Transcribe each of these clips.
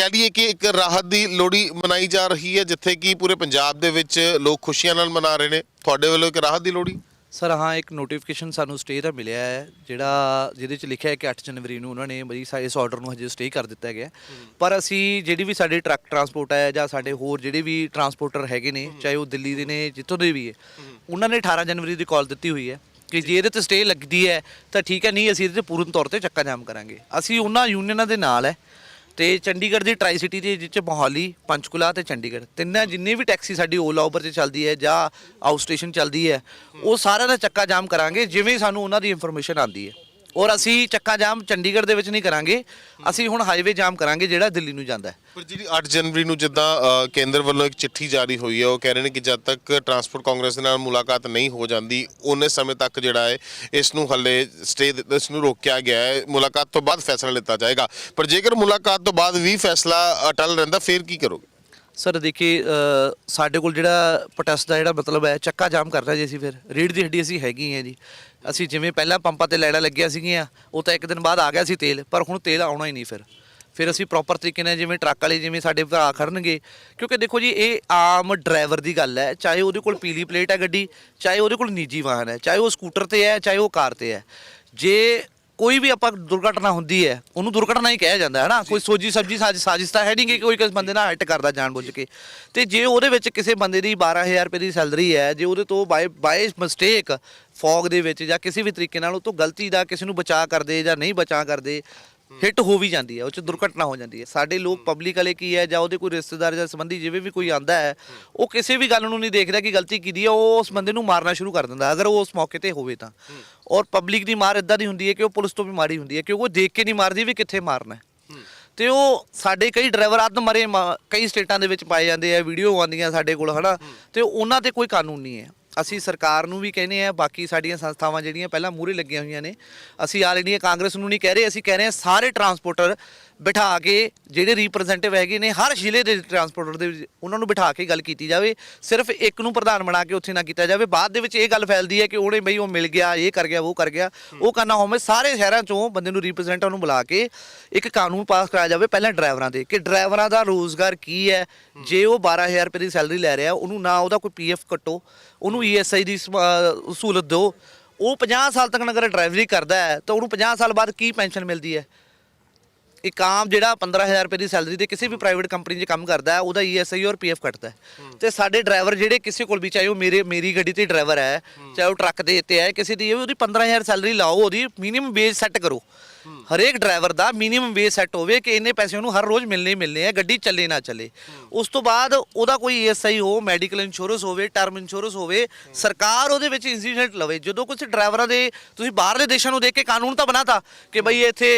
ਕਹਿ ਲਈਏ ਕਿ ਇੱਕ ਰਾਹਤ ਦੀ ਲੋਹੜੀ ਮਨਾਈ ਜਾ ਰਹੀ ਹੈ, ਜਿੱਥੇ ਕਿ ਪੂਰੇ ਪੰਜਾਬ ਦੇ ਵਿੱਚ ਲੋਕ ਖੁਸ਼ੀਆਂ ਨਾਲ ਮਨਾ ਰਹੇ ਨੇ। ਤੁਹਾਡੇ ਵੱਲੋਂ ਇੱਕ ਰਾਹਤ ਦੀ ਲੋਹੜੀ? ਸਰ, ਹਾਂ, ਇੱਕ ਨੋਟੀਫਿਕੇਸ਼ਨ ਸਾਨੂੰ ਸਟੇ ਦਾ ਮਿਲਿਆ ਹੈ, ਜਿਹੜਾ, ਜਿਹਦੇ ਚ ਲਿਖਿਆ ਹੈ ਕਿ 8 ਜਨਵਰੀ ਨੂੰ ਉਹਨਾਂ ਨੇ ਬਈ ਸਾ- ਇਸ ਆਰਡਰ ਨੂੰ ਹਜੇ ਸਟੇ ਕਰ ਦਿੱਤਾ ਗਿਆ। ਪਰ ਅਸੀਂ ਜਿਹੜੀ ਵੀ ਸਾਡੇ ਟਰੱਕ ਟਰਾਂਸਪੋਰਟ ਹੈ ਜਾਂ ਸਾਡੇ ਹੋਰ ਜਿਹੜੇ ਵੀ ਟਰਾਂਸਪੋਰਟਰ ਹੈਗੇ ਨੇ, ਚਾਹੇ ਉਹ ਦਿੱਲੀ ਦੇ ਨੇ, ਜਿੱਥੋਂ ਦੇ ਵੀ ਹੈ, ਉਹਨਾਂ ਨੇ 18 ਜਨਵਰੀ ਦੀ ਕਾਲ ਦਿੱਤੀ ਹੋਈ ਹੈ ਕਿ ਜੇ ਇਹਦੇ ਤੇ ਸਟੇ ਲੱਗਦੀ ਹੈ, ਤਾਂ ਠੀਕ ਹੈ, ਨਹੀਂ, ਅਸੀਂ ਇਹਦੇ ਤੇ ਪੂਰਨ ਤੌਰ ਤੇ ਚੱਕਾ ਜਾਮ ਕਰਾਂਗੇ। ਅਸੀਂ ਉਹਨਾਂ ਯੂਨੀਅਨਾਂ ਦੇ ਨਾਲ ਹੈ ਤੇ ਚੰਡੀਗੜ੍ਹ ਦੀ ਟਰਾਈ ਸਿਟੀ ਦੇ ਜਿੱਚ ਮੋਹਾਲੀ, ਪੰਚਕੁਲਾ ਤੇ ਚੰਡੀਗੜ੍ਹ। ਤਿੰਨਾਂ ਜਿੰਨੀ ਵੀ ਟੈਕਸੀ ਸਾਡੀ ਓਲਾ, ਉਬਰ 'ਚ ਚੱਲਦੀ ਹੈ ਜਾਂ ਆਊਟ ਸਟੇਸ਼ਨ ਚੱਲਦੀ ਹੈ, ਉਹ ਸਾਰਿਆਂ ਦਾ ਚੱਕਾ ਜਾਮ ਕਰਾਂਗੇ, ਜਿਵੇਂ ਸਾਨੂੰ ਉਹਨਾਂ ਦੀ ਇਨਫੋਰਮੇਸ਼ਨ ਆਉਂਦੀ ਹੈ। ਔਰ ਅਸੀਂ ਚੱਕਾ ਜਾਮ ਚੰਡੀਗੜ੍ਹ ਦੇ ਵਿੱਚ ਨਹੀਂ ਕਰਾਂਗੇ। ਅਸੀਂ ਹੁਣ ਹਾਈਵੇ ਜਾਮ ਕਰਾਂਗੇ ਜਿਹੜਾ ਦਿੱਲੀ ਨੂੰ ਜਾਂਦਾ ਹੈ। ਪਰ ਜਿਹੜੀ 8 ਜਨਵਰੀ ਨੂੰ ਜਿੱਦਾਂ ਅ, ਕੇਂਦਰ ਵੱਲੋਂ ਇੱਕ ਚਿੱਠੀ ਜਾਰੀ ਹੋਈ ਹੈ ਉਹ ਕਹਿ ਰਹੇ ਨੇ ਕਿ ਜਦ ਤੱਕ ਟਰਾਂਸਪੋਰਟ ਕਾਂਗਰਸ ਦੇ ਨਾਲ ਮੁਲਾਕਾਤ ਨਹੀਂ ਹੋ ਜਾਂਦੀ ਉਹਨੇ ਸਮੇਂ ਤੱਕ ਜਿਹੜਾ ਹੈ ਇਸ ਨੂੰ ਹੱਲੇ ਸਟੇ ਇਸ ਨੂੰ ਰੋਕਿਆ ਗਿਆ ਹੈ। ਮੁਲਾਕਾਤ ਤੋਂ ਬਾਅਦ ਫੈਸਲਾ ਲਿੱਤਾ ਜਾਏਗਾ। ਪਰ ਜੇਕਰ ਮੁਲਾਕਾਤ ਤੋਂ ਬਾਅਦ ਵੀ ਫੈਸਲਾ ਅਟਲ ਰਹਿੰਦਾ ਫਿਰ ਕੀ ਕਰੋਗੇ? ਸਰ ਦੇਖੀਏ ਸਾਡੇ ਕੋਲ ਜਿਹੜਾ ਪ੍ਰੋਟੈਸਟ ਦਾ ਜਿਹੜਾ ਮਤਲਬ ਹੈ, ਚੱਕਾ ਜਾਮ ਕਰਨਾ ਜੀ ਅਸੀਂ ਫਿਰ। ਰੀੜ ਦੀ ਹੱਡੀ ਅਸੀਂ ਹੈਗੀ ਹੈ ਜੀ। ਅਸੀਂ ਜਿਵੇਂ ਪਹਿਲਾਂ ਪੰਪਾਂ ਤੇ ਲੈਣਾ ਲੱਗਿਆ ਸੀਗੀਆਂ, ਉਹ ਤਾਂ ਇੱਕ ਦਿਨ ਬਾਅਦ ਆ ਗਿਆ ਸੀ ਤੇਲ, ਪਰ ਹੁਣ ਤੇਲ ਆਉਣਾ ਹੀ ਨਹੀਂ ਫਿਰ। ਫਿਰ ਅਸੀਂ ਪ੍ਰੋਪਰ ਤਰੀਕੇ ਨਾਲ ਜਿਵੇਂ ਟਰੱਕ ਵਾਲੇ, ਜਿਵੇਂ ਸਾਡੇ ਭਰਾ ਖੜਨਗੇ, ਕਿਉਂਕਿ ਦੇਖੋ ਜੀ, ਇਹ ਆਮ ਡਰਾਈਵਰ ਦੀ ਗੱਲ ਹੈ, ਚਾਹੇ ਉਹਦੇ ਕੋਲ ਪੀਲੀ ਪਲੇਟ ਹੈ ਗੱਡੀ, ਚਾਹੇ ਉਹਦੇ ਕੋਲ ਨਿੱਜੀ ਵਾਹਨ ਹੈ, ਚਾਹੇ ਉਹ ਸਕੂਟਰ ਤੇ ਹੈ, ਚਾਹੇ ਉਹ ਕਾਰ ਤੇ ਹੈ। ਜੇ ਕੋਈ ਵੀ ਆਪਾਂ ਦੁਰਘਟਨਾ ਹੁੰਦੀ ਹੈ ਉਹਨੂੰ ਦੁਰਘਟਨਾ ਹੀ ਕਿਹਾ ਜਾਂਦਾ ਹੈ ਨਾ। ਕੋਈ ਸੋਜੀ ਸਬਜੀ ਸਾਜ਼ ਸਾਜ਼ਿਸ਼ ਤਾਂ ਹੈ ਨਹੀਂ ਕਿ ਕੋਈ ਕਿਸ ਬੰਦੇ ਨਾਲ ਹਿੱਟ ਕਰਦਾ ਜਾਣਬੁੱਝ ਕੇ। ਤੇ ਜੇ ਉਹਦੇ ਵਿੱਚ ਕਿਸੇ ਬੰਦੇ ਦੀ 12000 ਰੁਪਏ ਦੀ ਸੈਲਰੀ ਹੈ ਜੇ ਉਹਦੇ ਤੋਂ ਬਾਈ ਬਾਈ ਮਿਸਟੇਕ ਫੌਗ ਦੇ ਵਿੱਚ ਜਾਂ ਕਿਸੇ ਵੀ ਤਰੀਕੇ ਨਾਲ ਉਹ ਤੋਂ ਗਲਤੀ ਦਾ ਕਿਸੇ ਨੂੰ ਬਚਾ ਕਰਦੇ ਜਾਂ ਨਹੀਂ ਬਚਾ ਕਰਦੇ ਹਿੱਟ ਹੋ ਵੀ ਜਾਂਦੀ ਹੈ ਉਹ ਚ ਦੁਰਘਟਨਾ ਹੋ ਜਾਂਦੀ ਹੈ। ਸਾਡੇ ਲੋਕ ਪਬਲਿਕ ਵਾਲੇ ਕੀ ਹੈ ਜਾਂ ਉਹਦੇ ਕੋਈ ਰਿਸ਼ਤੇਦਾਰ ਜਾਂ ਸੰਬੰਧੀ ਜਿਵੇਂ ਵੀ ਕੋਈ ਆਂਦਾ ਹੈ ਉਹ ਕਿਸੇ ਵੀ ਗੱਲ ਨੂੰ ਨਹੀਂ ਦੇਖਦਾ ਕਿ ਗਲਤੀ ਕੀਤੀ ਹੈ ਉਹ ਉਸ ਬੰਦੇ ਨੂੰ ਮਾਰਨਾ ਸ਼ੁਰੂ ਕਰ ਦਿੰਦਾ ਅਗਰ ਉਹ ਉਸ ਮੌਕੇ ਤੇ ਹੋਵੇ ਤਾਂ। ਔਰ ਪਬਲਿਕ ਦੀ ਮਾਰ ਇਦਾਂ ਦੀ ਹੁੰਦੀ ਹੈ ਕਿ ਉਹ ਪੁਲਿਸ ਤੋਂ ਵੀ ਮਾਰੀ ਹੁੰਦੀ ਹੈ ਕਿਉਂਕਿ ਉਹ ਦੇਖ ਕੇ ਨਹੀਂ ਮਾਰਦੀ ਵੀ ਕਿੱਥੇ ਮਾਰਨਾ ਹੈ। ਤੇ ਉਹ ਸਾਡੇ ਕਈ ਡਰਾਈਵਰ ਅੱਧ ਮਰੇ ਕਈ ਸਟੇਟਾਂ ਦੇ ਵਿੱਚ ਪਾਏ ਜਾਂਦੇ ਆ ਵੀਡੀਓ ਆਉਂਦੀਆਂ ਸਾਡੇ ਕੋਲ ਹਨਾ। ਤੇ ਉਹਨਾਂ ਤੇ ਕੋਈ ਕਾਨੂੰਨ ਨਹੀਂ ਹੈ। ਅਸੀਂ ਸਰਕਾਰ ਨੂੰ ਵੀ ਕਹਿੰਦੇ ਆ ਬਾਕੀ ਸਾਡੀਆਂ ਸੰਸਥਾਵਾਂ ਜਿਹੜੀਆਂ ਪਹਿਲਾਂ ਮੂਹਰੇ ਲੱਗੀਆਂ ਹੋਈਆਂ ਨੇ, ਅਸੀਂ ਆਲ ਇੰਡੀਆ ਕਾਂਗਰਸ ਨੂੰ ਨਹੀਂ ਕਹਿ ਰਹੇ, ਅਸੀਂ ਕਹਿ ਰਹੇ ਹਾਂ ਸਾਰੇ ਟਰਾਂਸਪੋਰਟਰ ਬਿਠਾ ਕੇ ਜਿਹੜੇ ਰਿਪਰੈਜ਼ੈਂਟੇਟਿਵ ਹੈਗੇ ਨੇ ਹਰ ਜ਼ਿਲ੍ਹੇ ਦੇ ਟਰਾਂਸਪੋਰਟਰ ਦੇ ਵਿੱਚ ਉਹਨਾਂ ਨੂੰ ਬਿਠਾ ਕੇ ਗੱਲ ਕੀਤੀ ਜਾਵੇ। ਸਿਰਫ ਇੱਕ ਨੂੰ ਪ੍ਰਧਾਨ ਬਣਾ ਕੇ ਉੱਥੇ ਨਾ ਕੀਤਾ ਜਾਵੇ। ਬਾਅਦ ਦੇ ਵਿੱਚ ਇਹ ਗੱਲ ਫੈਲਦੀ ਹੈ ਕਿ ਉਹਨੇ ਬਈ ਉਹ ਮਿਲ ਗਿਆ ਇਹ ਕਰ ਗਿਆ ਉਹ ਕਰ ਗਿਆ। ਉਹ ਕਰਨਾ ਹੋਵੇ ਸਾਰੇ ਸ਼ਹਿਰਾਂ ਚੋਂ ਬੰਦੇ ਨੂੰ ਰਿਪਰੈਜ਼ੈਂਟਰ ਨੂੰ ਬੁਲਾ ਕੇ ਇੱਕ ਕਾਨੂੰਨ ਪਾਸ ਕਰਾਇਆ ਜਾਵੇ ਪਹਿਲਾਂ ਡਰਾਈਵਰਾਂ ਦੇ ਕਿ ਡਰਾਈਵਰਾਂ ਦਾ ਰੋਜ਼ਗਾਰ ਕੀ ਹੈ? ਜੇ ਉਹ 12000 ਰੁਪਏ ਦੀ ਸੈਲਰੀ ਲੈ ਰਿਹਾ ਉਹਨੂੰ ਨਾ ਉਹਦਾ ਕੋਈ ਪੀਐਫ ਕੱਟੋ ਉਹਨੂੰ ਈਐਸਆਈ ਦੀ ਸਮ- ਅਹ ਸਹੂਲਤ ਦਿਓ। ਉਹ 50 ਸਾਲ ਤੱਕ ਅਗਰ ਡਰਾਈਵਰੀ ਕਰਦਾ ਹੈ ਤਾਂ ਉਹਨੂੰ 50 ਸਾਲ ਬਾਅਦ ਕੀ ਪੈਨਸ਼ਨ ਮਿਲਦੀ ਹੈ? ਇੱਕ ਆਮ ਜਿਹੜਾ 15000 ਰੁਪਏ ਦੀ ਸੈਲਰੀ ਤੇ ਕਿਸੇ ਵੀ ਪ੍ਰਾਈਵੇਟ ਕੰਪਨੀ 'ਚ ਕੰਮ ਕਰਦਾ ਹੈ ਉਹਦਾ ਈਐਸਆਈ ਔਰ ਪੀਐਫ ਕੱਟਦਾ ਹੈ। ਤੇ ਸਾਡੇ ਡਰਾਈਵਰ ਜਿਹੜੇ ਕਿਸੇ ਕੋਲ ਵੀ ਚਾਹੇ ਉਹ ਮੇਰੇ ਮੇਰੀ ਗੱਡੀ ਤੇ ਡਰਾਈਵਰ ਹੈ ਚਾਹੇ ਉਹ ਟਰੱਕ ਦੇ ਉੱਤੇ ਹੈ ਕਿਸੇ ਦੀ ਉਹਦੀ 15000 ਸੈਲਰੀ ਲਾਓ ਉਹਦੀ ਮਿਨੀਮਮ ਵੇਜ ਸੈੱਟ ਕਰੋ। ਹਰੇਕ ਡਰਾਈਵਰ ਦਾ ਮਿਨੀਮਮ ਵੇਜ ਸੈੱਟ ਹੋਵੇ ਕਿ ਇੰਨੇ ਪੈਸੇ ਉਹਨੂੰ ਹਰ ਰੋਜ਼ ਮਿਲਣੇ ਹੀ ਮਿਲਣੇ ਆ, ਗੱਡੀ ਚੱਲੇ ਨਾ ਚੱਲੇ। ਉਸ ਤੋਂ ਬਾਅਦ ਉਹਦਾ ਕੋਈ ਈਐਸਆਈ ਹੋ, ਮੈਡੀਕਲ ਇੰਸ਼ੋਰੈਂਸ ਹੋਵੇ ਟਰਮ ਇੰਸ਼ੋਰੈਂਸ ਹੋਵੇ, ਸਰਕਾਰ ਉਹਦੇ ਵਿੱਚ ਇੰਸੀਡੈਂਟ ਲਵੇ। ਜਦੋਂ ਕੁਝ ਡਰਾਈਵਰਾਂ ਦੇ, ਤੁਸੀਂ ਬਾਹਰਲੇ ਦੇਸ਼ਾਂ ਨੂੰ ਦੇਖ ਕੇ ਕਾਨੂੰਨ ਤਾਂ ਬਣਾਤਾ ਕਿ ਬਈ ਇੱਥੇ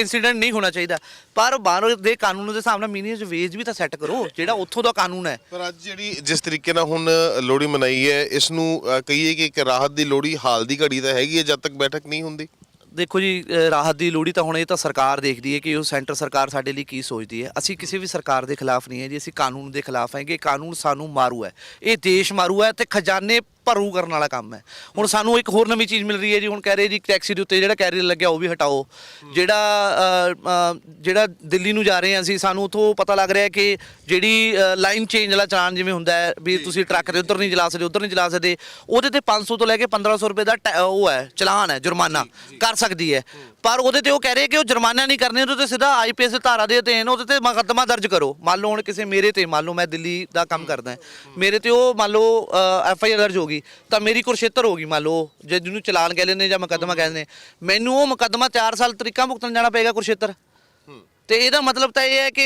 ਇੰਸੀਡੈਂਟ ਨਹੀਂ ਹੋਣਾ ਚਾਹੀਦਾ। ਪਰ ਬਾਹਰ ਦੇ ਕਾਨੂੰਨ ਦੇ ਹਿਸਾਬ ਨਾਲ ਮਿਨੀਮਮ ਵੇਜ ਵੀ ਤਾਂ ਸੈੱਟ ਕਰੋ, ਜਿਹੜਾ ਉੱਥੋਂ ਦਾ ਕਾਨੂੰਨ ਹੈ। ਪਰ ਅੱਜ ਜਿਹੜੀ ਜਿਸ ਤਰੀਕੇ ਨਾਲ ਹੁਣ ਲੋਹੜੀ ਮਨਾਈ ਹੈ, ਇਸ ਨੂੰ ਕਹੀਏ ਕਿ ਇੱਕ ਰਾਹਤ ਦੀ ਲੋਹੜੀ ਹਾਲ ਦੀ ਘੜੀ ਤਾਂ ਹੈਗੀ ਹੈ, ਜਦ ਤੱਕ ਬੈਠਕ ਨਹੀਂ ਹੁੰਦੀ। ਦੇਖੋ ਜੀ, ਅਹ, ਰਾਹਤ ਦੀ ਲੋੜੀ ਤਾਂ ਹੁਣ ਇਹ ਤਾਂ ਸਰਕਾਰ ਦੇਖਦੀ ਹੈ ਕਿ ਉਹ ਸੈਂਟਰ ਸਰਕਾਰ ਸਾਡੇ ਲਈ ਕੀ ਸੋਚਦੀ ਹੈ। ਅਸੀਂ ਕਿਸੇ ਵੀ ਸਰਕਾਰ ਦੇ ਖਿਲਾਫ ਨਹੀਂ ਹੈ ਜੀ, ਅਸੀਂ ਕਾਨੂੰਨ ਦੇ ਖਿਲਾਫ ਹਾਂ ਕਿ ਕਾਨੂੰਨ ਸਾਨੂੰ ਮਾਰੂ ਹੈ। ਇਹ ਦੇਸ਼ ਮਾਰੂ ਹੈ ਤੇ ਖਜ਼ਾਨੇ ਭਰੂ ਕਰਨ ਵਾਲਾ ਕੰਮ ਹੈ। ਹੁਣ ਸਾਨੂੰ ਇੱਕ ਹੋਰ ਨਵੀਂ ਚੀਜ਼ ਮਿਲ ਰਹੀ ਹੈ ਜੀ ਹੁਣ ਕਹਿ ਰਹੇ ਜੀ ਟੈਕਸੀ ਦੇ ਉੱਤੇ ਜਿਹੜਾ ਕੈਰੀਅਰ ਲੱਗਿਆ ਉਹ ਵੀ ਹਟਾਓ। ਜਿਹੜਾ ਜਿਹੜਾ ਦਿੱਲੀ ਨੂੰ ਜਾ ਰਹੇ ਹਾਂ ਅਸੀਂ ਸਾਨੂੰ ਉਥੋਂ ਪਤਾ ਲੱਗ ਰਿਹਾ ਕਿ ਜਿਹੜੀ ਲਾਈਨ ਚੇਂਜ ਵਾਲਾ ਚਾਲਾਨ ਜਿਵੇਂ ਹੁੰਦਾ ਹੈ ਵੀ ਤੁਸੀਂ ਟਰੱਕ ਦੇ ਉੱਧਰ ਨਹੀਂ ਚਲਾ ਸਕਦੇ ਉੱਧਰ ਨਹੀਂ ਚਲਾ ਸਕਦੇ ਉਹਦੇ ਤੇ 500 ਤੋਂ ਲੈ ਕੇ 1500 ਰੁਪਏ ਦਾ ਉਹ ਹੈ ਚਲਾਨ ਹੈ ਜੁਰਮਾਨਾ ਕਰ ਸਕਦੀ ਹੈ। ਪਰ ਉਹਦੇ ਤੇ ਉਹ ਕਹਿ ਰਹੇ ਕਿ ਉਹ ਜੁਰਮਾਨਾ ਨਹੀਂ ਕਰਨੇ ਉਹਦੇ ਤੇ ਸਿੱਧਾ ਆਈਪੀਐਸ ਧਾਰਾ ਦੇ ਅਧੀਨ ਉਹਦੇ ਤੇ ਮੁਕੱਦਮਾ ਦਰਜ ਕਰੋ। ਮੰਨ ਲਓ ਹੁਣ ਕਿਸੇ ਮੇਰੇ ਤੇ ਮੰਨ ਲਓ ਮੈਂ ਦਿੱਲੀ ਦਾ ਕੰਮ ਕਰਦਾ ਮੇਰੇ ਤੇ ਉਹ ਮੰਨ ਲਓ ਐਫ ਆਈ ਆਰ ਦਰਜ ਹੋ ਗਈ ਤਾਂ ਮੇਰੀ ਕੁਰਸ਼ੇਤਰ ਹੋ ਗਈ ਮੰਨ ਲਓ ਜੇ ਜਿਹਨੂੰ ਚਲਾਨ ਕਹਿੰਦੇ ਨੇ ਜਾਂ ਮੁਕੱਦਮਾ ਕਹਿੰਦੇ ਨੇ ਮੈਨੂੰ ਉਹ ਮੁਕੱਦਮਾ 4 ਸਾਲ ਤਰੀਕਾ ਭੁਗਤਣ ਜਾਣਾ ਪਏਗਾ ਕੁਰਸ਼ੇਤਰ ਤੇ ਇਹਦਾ ਮਤਲਬ ਤਾਂ ਇਹ ਹੈ ਕਿ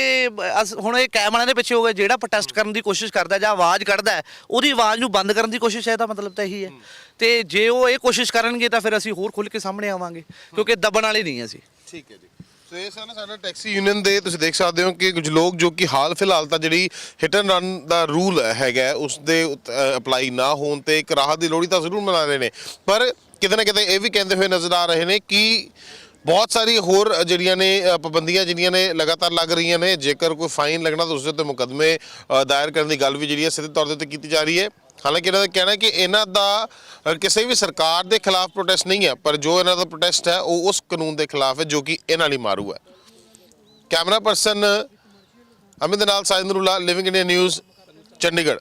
ਅਸ- ਹੁਣ ਇਹ ਕੈਮਰਿਆਂ ਦੇ ਪਿੱਛੇ ਹੋ ਗਏ ਜਿਹੜਾ ਪ੍ਰੋਟੈਸਟ ਕਰਨ ਦੀ ਕੋਸ਼ਿਸ਼ ਕਰਦਾ ਜਾਂ ਆਵਾਜ਼ ਕੱਢਦਾ ਹੈ, ਉਹਦੀ ਆਵਾਜ਼ ਨੂੰ ਬੰਦ ਕਰਨ ਦੀ ਕੋਸ਼ਿਸ਼ ਹੈ ਤਾਂ ਮਤਲਬ ਤਾਂ ਇਹੀ ਹੈ। ਤੇ ਜੇ ਉਹ ਇਹ ਕੋਸ਼ਿਸ਼ ਕਰਨਗੇ ਤਾਂ ਫਿਰ ਅਸੀਂ ਹੋਰ ਖੁੱਲ ਕੇ ਸਾਹਮਣੇ ਆਵਾਂਗੇ ਕਿਉਂਕਿ ਦਬਣ ਵਾਲੇ ਨਹੀਂ ਅਸੀਂ। ਠੀਕ ਹੈ ਜੀ। ਸੋ ਇਹ ਸਨ ਸਾਡਾ ਟੈਕਸੀ ਯੂਨੀਅਨ ਦੇ ਤੁਸੀਂ ਦੇਖ ਸਕਦੇ ਹੋ ਕਿ ਕੁਝ ਲੋਕ ਜੋ ਕਿ ਹਾਲ ਫਿਲਹਾਲ ਤਾਂ ਜਿਹੜੀ ਹਿਟ ਐਂਡ ਰਨ ਦਾ ਰੂਲ ਹੈਗਾ ਉਸ ਦੇ ਅਪਲਾਈ ਨਾ ਹੋਣ ਤੇ ਇੱਕ ਰਾਹਤ ਦੀ ਲੋੜੀ ਤਾਂ ਜ਼ਰੂਰ ਮਨਾ ਰਹੇ ਨੇ। ਪਰ ਕਿਤੇ ਨਾ ਕਿਤੇ ਇਹ ਵੀ ਕਹਿੰਦੇ ਹੋਏ ਨਜ਼ਰ ਆ ਰਹੇ ਨੇ ਕਿ ਬਹੁਤ ਸਾਰੀ ਹੋਰ ਜਿਹੜੀਆਂ ਨੇ ਪਾਬੰਦੀਆਂ ਜਿਹੜੀਆਂ ਨੇ ਲਗਾਤਾਰ ਲੱਗ ਰਹੀਆਂ ਨੇ। ਜੇਕਰ ਕੋਈ ਫਾਈਨ ਲੱਗਣਾ ਤਾਂ ਉਸ ਦੇ ਉੱਤੇ ਮੁਕੱਦਮੇ ਦਾਇਰ ਕਰਨ ਦੀ ਗੱਲ ਵੀ ਜਿਹੜੀ ਹੈ ਸਿੱਧੇ ਤੌਰ ਦੇ ਉੱਤੇ ਕੀਤੀ ਜਾ ਰਹੀ ਹੈ। ਹਾਲਾਂਕਿ ਇਹਨਾਂ ਦਾ ਕਹਿਣਾ ਕਿ ਇਹਨਾਂ ਦਾ ਕਿਸੇ ਵੀ ਸਰਕਾਰ ਦੇ ਖਿਲਾਫ ਪ੍ਰੋਟੈਸਟ ਨਹੀਂ ਹੈ, ਪਰ ਜੋ ਇਹਨਾਂ ਦਾ ਪ੍ਰੋਟੈਸਟ ਹੈ, ਉਹ ਉਸ ਕਾਨੂੰਨ ਦੇ ਖਿਲਾਫ ਹੈ ਜੋ ਕਿ ਇਹਨਾਂ ਲਈ ਮਾਰੂ ਹੈ। ਕੈਮਰਾ ਪਰਸਨ ਅਮਿਤ ਨਾਲ Sajid living India news Chandigarh.